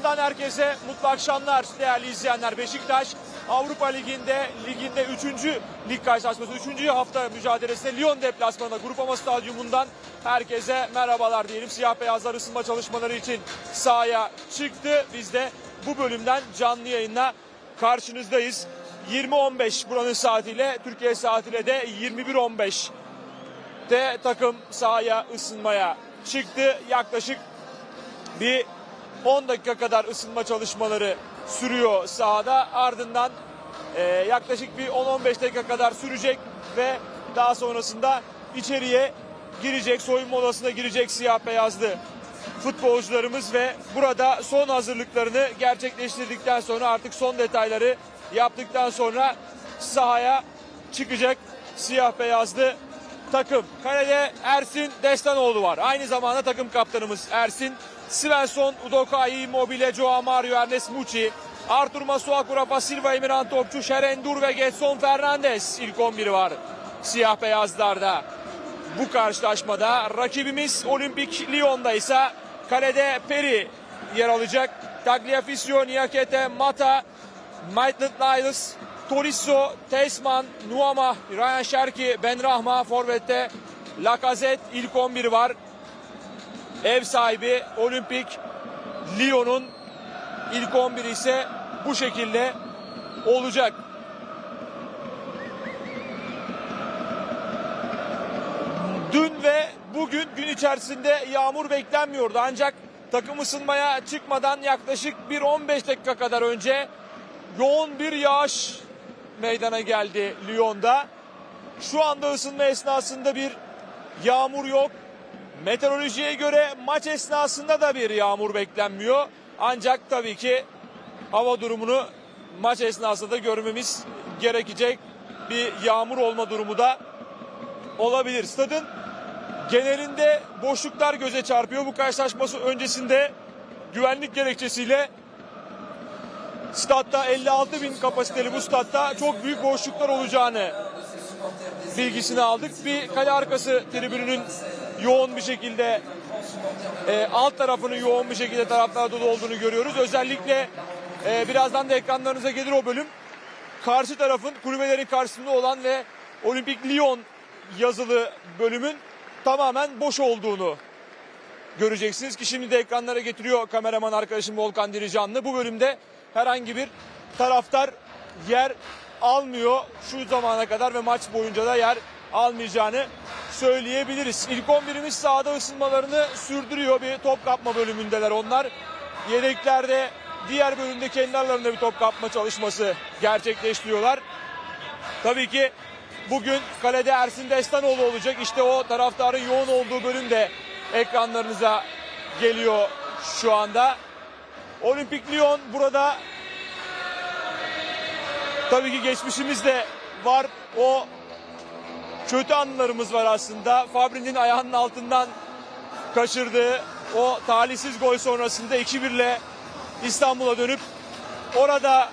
Stadından herkese mutlu akşamlar değerli izleyenler. Beşiktaş Avrupa Ligi'nde liginde 3. lig karşılaşması 3. hafta mücadelesinde Lyon deplasmanında Grupama Stadyumundan herkese merhabalar diyelim. Siyah beyazlar ısınma çalışmaları için sahaya çıktı. Biz de bu bölümden canlı yayınla karşınızdayız. 20.15 buranın saatiyle Türkiye saatiyle de 21.15 de takım sahaya ısınmaya çıktı. Yaklaşık bir 10 dakika kadar ısınma çalışmaları sürüyor sahada. Ardından e, yaklaşık bir 10-15 dakika kadar sürecek ve daha sonrasında içeriye girecek, soyunma odasına girecek siyah beyazlı futbolcularımız ve burada son hazırlıklarını gerçekleştirdikten sonra artık son detayları yaptıktan sonra sahaya çıkacak siyah beyazlı takım. Kalede Ersin Destanoğlu var. Aynı zamanda takım kaptanımız Ersin. Svensson, Udokai, Immobile, Joao Mario, Ernest Muçi, Artur Masuaku, Rafa Silva, Emirhan Topçu, Şerendur ve Getson Fernandes ilk 11'i var siyah beyazlarda. Bu karşılaşmada rakibimiz Olimpik Lyon'da ise kalede Peri yer alacak. Tagliaficio, Niakete, Mata, Maitland Niles, Tolisso, Teisman, Nuama, Ryan Şerki, Benrahma, Forvet'te Lacazette ilk 11 var. Ev sahibi Olimpik Lyon'un ilk 11 ise bu şekilde olacak. Dün ve bugün gün içerisinde yağmur beklenmiyordu. Ancak takım ısınmaya çıkmadan yaklaşık bir 15 dakika kadar önce yoğun bir yağış meydana geldi Lyon'da. Şu anda ısınma esnasında bir yağmur yok. Meteorolojiye göre maç esnasında da bir yağmur beklenmiyor. Ancak tabii ki hava durumunu maç esnasında görmemiz gerekecek bir yağmur olma durumu da olabilir. Stadın genelinde boşluklar göze çarpıyor. Bu karşılaşması öncesinde güvenlik gerekçesiyle statta 56 bin kapasiteli bu statta çok büyük boşluklar olacağını bilgisini aldık. Bir kale arkası tribününün yoğun bir şekilde e, alt tarafının yoğun bir şekilde taraftar dolu olduğunu görüyoruz. Özellikle e, birazdan da ekranlarınıza gelir o bölüm. Karşı tarafın kulübelerin karşısında olan ve Olimpik Lyon yazılı bölümün tamamen boş olduğunu göreceksiniz ki şimdi de ekranlara getiriyor kameraman arkadaşım Volkan Diricanlı. Bu bölümde herhangi bir taraftar yer almıyor şu zamana kadar ve maç boyunca da yer almayacağını söyleyebiliriz. İlk 11'imiz sahada ısınmalarını sürdürüyor. Bir top kapma bölümündeler onlar. Yedeklerde diğer bölümde kendi aralarında bir top kapma çalışması gerçekleştiriyorlar. Tabii ki bugün kalede Ersin Destanoğlu olacak. İşte o taraftarın yoğun olduğu bölüm de ekranlarınıza geliyor şu anda. Olimpik Lyon burada tabii ki geçmişimiz de var. O kötü anılarımız var aslında. Fabri'nin ayağının altından kaçırdığı o talihsiz gol sonrasında 2-1 ile İstanbul'a dönüp orada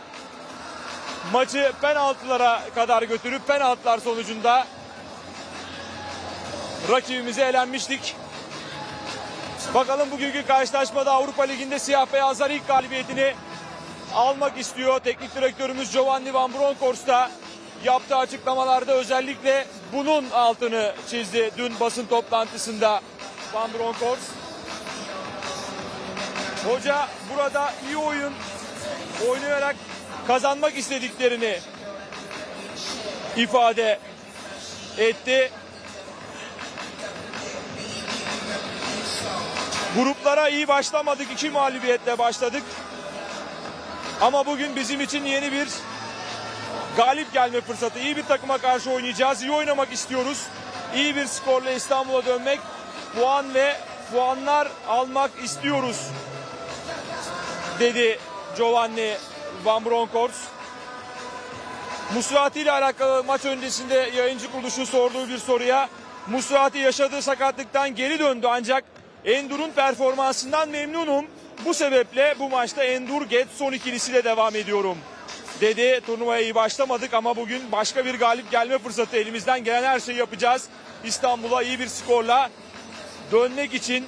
maçı penaltılara kadar götürüp penaltılar sonucunda rakibimize elenmiştik. Bakalım bugünkü karşılaşmada Avrupa Ligi'nde siyah beyazlar ilk galibiyetini almak istiyor. Teknik direktörümüz Giovanni Van Bronckhorst da yaptığı açıklamalarda özellikle bunun altını çizdi dün basın toplantısında Van Bronckhorst. Hoca burada iyi oyun oynayarak kazanmak istediklerini ifade etti. Gruplara iyi başlamadık. iki mağlubiyetle başladık. Ama bugün bizim için yeni bir galip gelme fırsatı. İyi bir takıma karşı oynayacağız. İyi oynamak istiyoruz. İyi bir skorla İstanbul'a dönmek, puan ve puanlar almak istiyoruz. Dedi Giovanni Van Bronckhorst. Musrati ile alakalı maç öncesinde yayıncı kuruluşun sorduğu bir soruya Musrati yaşadığı sakatlıktan geri döndü ancak Endur'un performansından memnunum. Bu sebeple bu maçta Endur Getson ikilisiyle devam ediyorum dedi. Turnuvaya iyi başlamadık ama bugün başka bir galip gelme fırsatı elimizden gelen her şeyi yapacağız. İstanbul'a iyi bir skorla dönmek için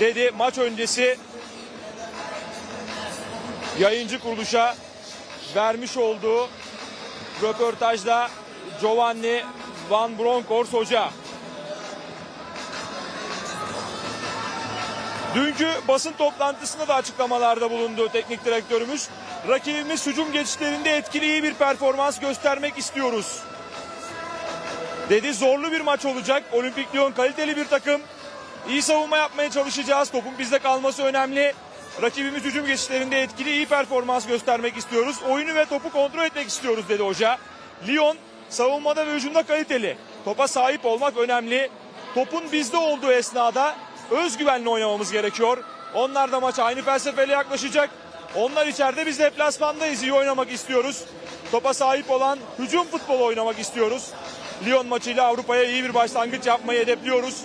dedi maç öncesi yayıncı kuruluşa vermiş olduğu röportajda Giovanni Van Bronckhorst hoca. Dünkü basın toplantısında da açıklamalarda bulundu teknik direktörümüz. Rakibimiz hücum geçişlerinde etkili iyi bir performans göstermek istiyoruz. Dedi zorlu bir maç olacak. Olimpik Lyon kaliteli bir takım. İyi savunma yapmaya çalışacağız. Topun bizde kalması önemli. Rakibimiz hücum geçişlerinde etkili iyi performans göstermek istiyoruz. Oyunu ve topu kontrol etmek istiyoruz dedi hoca. Lyon savunmada ve hücumda kaliteli. Topa sahip olmak önemli. Topun bizde olduğu esnada özgüvenle oynamamız gerekiyor. Onlar da maça aynı felsefeyle yaklaşacak. Onlar içeride biz deplasmandayız. iyi oynamak istiyoruz. Topa sahip olan hücum futbolu oynamak istiyoruz. Lyon maçıyla Avrupa'ya iyi bir başlangıç yapmayı hedefliyoruz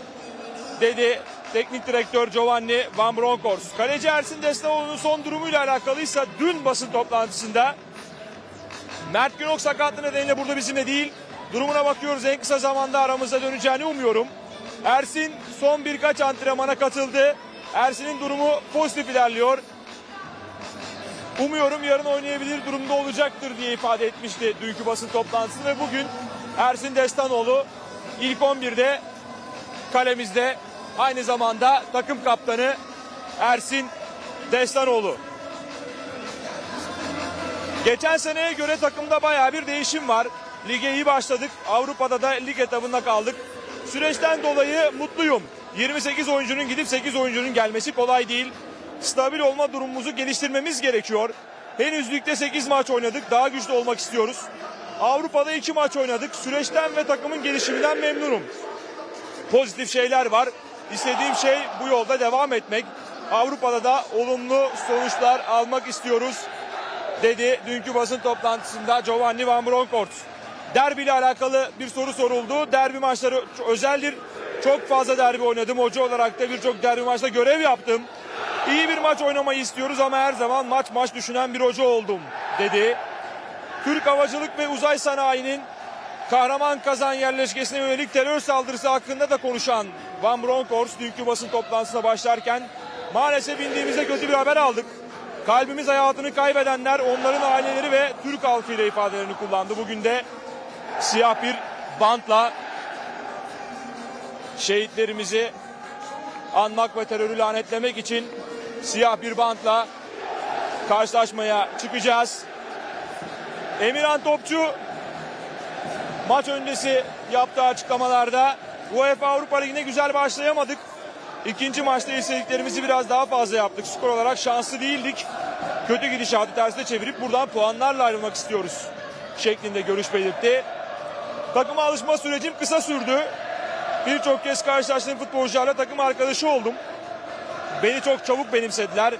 dedi teknik direktör Giovanni Van Bronckhorst. Kaleci Ersin Destanoğlu'nun son durumuyla alakalıysa dün basın toplantısında Mert Günok sakatlığı nedeniyle burada bizimle değil. Durumuna bakıyoruz en kısa zamanda aramıza döneceğini umuyorum. Ersin son birkaç antrenmana katıldı. Ersin'in durumu pozitif ilerliyor. Umuyorum yarın oynayabilir durumda olacaktır diye ifade etmişti dünkü basın toplantısında ve bugün Ersin Destanoğlu ilk 11'de kalemizde aynı zamanda takım kaptanı Ersin Destanoğlu. Geçen seneye göre takımda bayağı bir değişim var. Lige iyi başladık. Avrupa'da da lig etabında kaldık. Süreçten dolayı mutluyum. 28 oyuncunun gidip 8 oyuncunun gelmesi kolay değil. Stabil olma durumumuzu geliştirmemiz gerekiyor. Henüz ligde 8 maç oynadık. Daha güçlü olmak istiyoruz. Avrupa'da 2 maç oynadık. Süreçten ve takımın gelişiminden memnunum pozitif şeyler var. İstediğim şey bu yolda devam etmek. Avrupa'da da olumlu sonuçlar almak istiyoruz dedi dünkü basın toplantısında Giovanni Van Bronckhorst. Derbi ile alakalı bir soru soruldu. Derbi maçları özeldir. Çok fazla derbi oynadım. Hoca olarak da birçok derbi maçta görev yaptım. İyi bir maç oynamayı istiyoruz ama her zaman maç maç düşünen bir hoca oldum dedi. Türk Havacılık ve Uzay Sanayi'nin Kahraman Kazan yerleşkesine yönelik terör saldırısı hakkında da konuşan Van Bronckhorst dünkü basın toplantısına başlarken maalesef indiğimizde kötü bir haber aldık. Kalbimiz hayatını kaybedenler, onların aileleri ve Türk halkı ile ifadelerini kullandı. Bugün de siyah bir bantla şehitlerimizi anmak ve terörü lanetlemek için siyah bir bantla karşılaşmaya çıkacağız. Emirhan Topçu maç öncesi yaptığı açıklamalarda UEFA Avrupa Ligi'ne güzel başlayamadık. İkinci maçta istediklerimizi biraz daha fazla yaptık. Skor olarak şanslı değildik. Kötü gidişatı tersine çevirip buradan puanlarla ayrılmak istiyoruz şeklinde görüş belirtti. Takıma alışma sürecim kısa sürdü. Birçok kez karşılaştığım futbolcularla takım arkadaşı oldum. Beni çok çabuk benimsediler.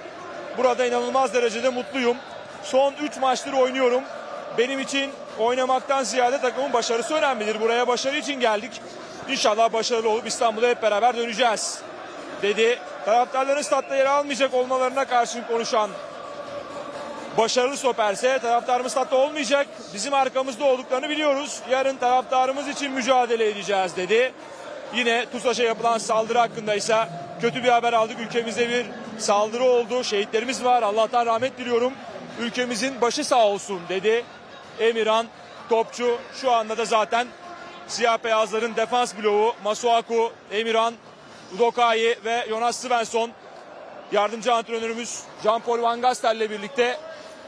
Burada inanılmaz derecede mutluyum. Son 3 maçtır oynuyorum. Benim için oynamaktan ziyade takımın başarısı önemlidir. Buraya başarı için geldik. İnşallah başarılı olup İstanbul'a hep beraber döneceğiz. Dedi. Taraftarların statta yer almayacak olmalarına karşın konuşan başarılı stoperse taraftarımız statta olmayacak. Bizim arkamızda olduklarını biliyoruz. Yarın taraftarımız için mücadele edeceğiz dedi. Yine TUSAŞ'a yapılan saldırı hakkında ise kötü bir haber aldık. Ülkemizde bir saldırı oldu. Şehitlerimiz var. Allah'tan rahmet diliyorum. Ülkemizin başı sağ olsun dedi. Emirhan topçu şu anda da zaten siyah beyazların defans bloğu Masuaku, Emirhan, Udokai ve Jonas Svensson yardımcı antrenörümüz Jean-Paul Van Gastel'le birlikte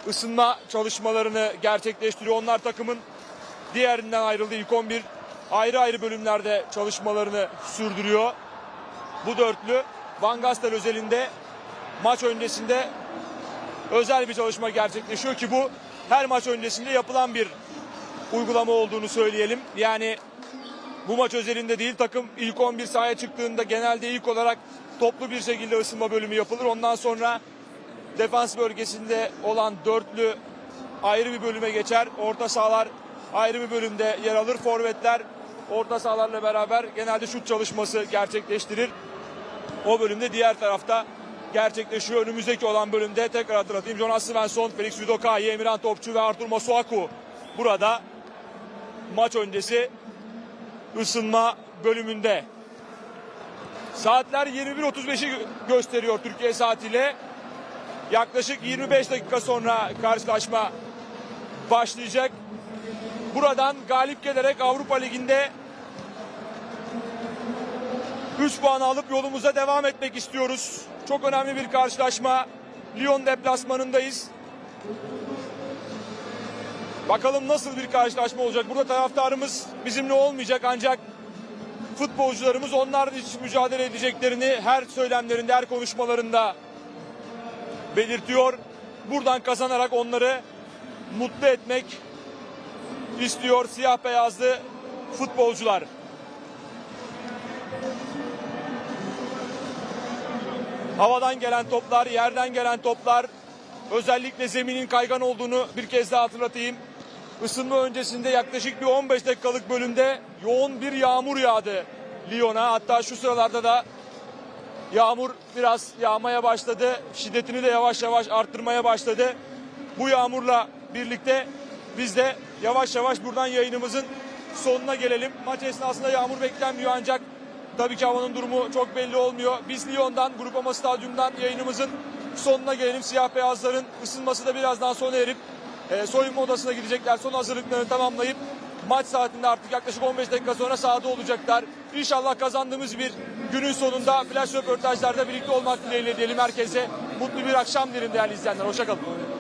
ısınma çalışmalarını gerçekleştiriyor. Onlar takımın diğerinden ayrıldı. İlk 11 ayrı ayrı bölümlerde çalışmalarını sürdürüyor. Bu dörtlü Van Gastel özelinde maç öncesinde özel bir çalışma gerçekleşiyor ki bu her maç öncesinde yapılan bir uygulama olduğunu söyleyelim. Yani bu maç özelinde değil takım ilk 11 sahaya çıktığında genelde ilk olarak toplu bir şekilde ısınma bölümü yapılır. Ondan sonra defans bölgesinde olan dörtlü ayrı bir bölüme geçer. Orta sahalar ayrı bir bölümde yer alır. Forvetler orta sahalarla beraber genelde şut çalışması gerçekleştirir. O bölümde diğer tarafta gerçekleşiyor. Önümüzdeki olan bölümde tekrar hatırlatayım. Jonas Svensson, Felix Udokai, Emirhan Topçu ve Artur Masuaku burada maç öncesi ısınma bölümünde. Saatler 21.35'i gösteriyor Türkiye saatiyle. Yaklaşık 25 dakika sonra karşılaşma başlayacak. Buradan galip gelerek Avrupa Ligi'nde 3 puan alıp yolumuza devam etmek istiyoruz. Çok önemli bir karşılaşma. Lyon deplasmanındayız. Bakalım nasıl bir karşılaşma olacak. Burada taraftarımız bizimle olmayacak ancak futbolcularımız onlar için mücadele edeceklerini her söylemlerinde, her konuşmalarında belirtiyor. Buradan kazanarak onları mutlu etmek istiyor siyah beyazlı futbolcular. Havadan gelen toplar, yerden gelen toplar, özellikle zeminin kaygan olduğunu bir kez daha hatırlatayım. Isınma öncesinde yaklaşık bir 15 dakikalık bölümde yoğun bir yağmur yağdı Lyon'a. Hatta şu sıralarda da yağmur biraz yağmaya başladı. Şiddetini de yavaş yavaş arttırmaya başladı. Bu yağmurla birlikte biz de yavaş yavaş buradan yayınımızın sonuna gelelim. Maç esnasında yağmur beklenmiyor ancak tabii ki havanın durumu çok belli olmuyor. Biz Lyon'dan, Grupama Stadyum'dan yayınımızın sonuna gelelim. Siyah beyazların ısınması da birazdan sona erip e, soyunma odasına gidecekler. Son hazırlıklarını tamamlayıp maç saatinde artık yaklaşık 15 dakika sonra sahada olacaklar. İnşallah kazandığımız bir günün sonunda flash röportajlarda birlikte olmak dileğiyle diyelim herkese. Mutlu bir akşam dilerim değerli izleyenler. Hoşçakalın.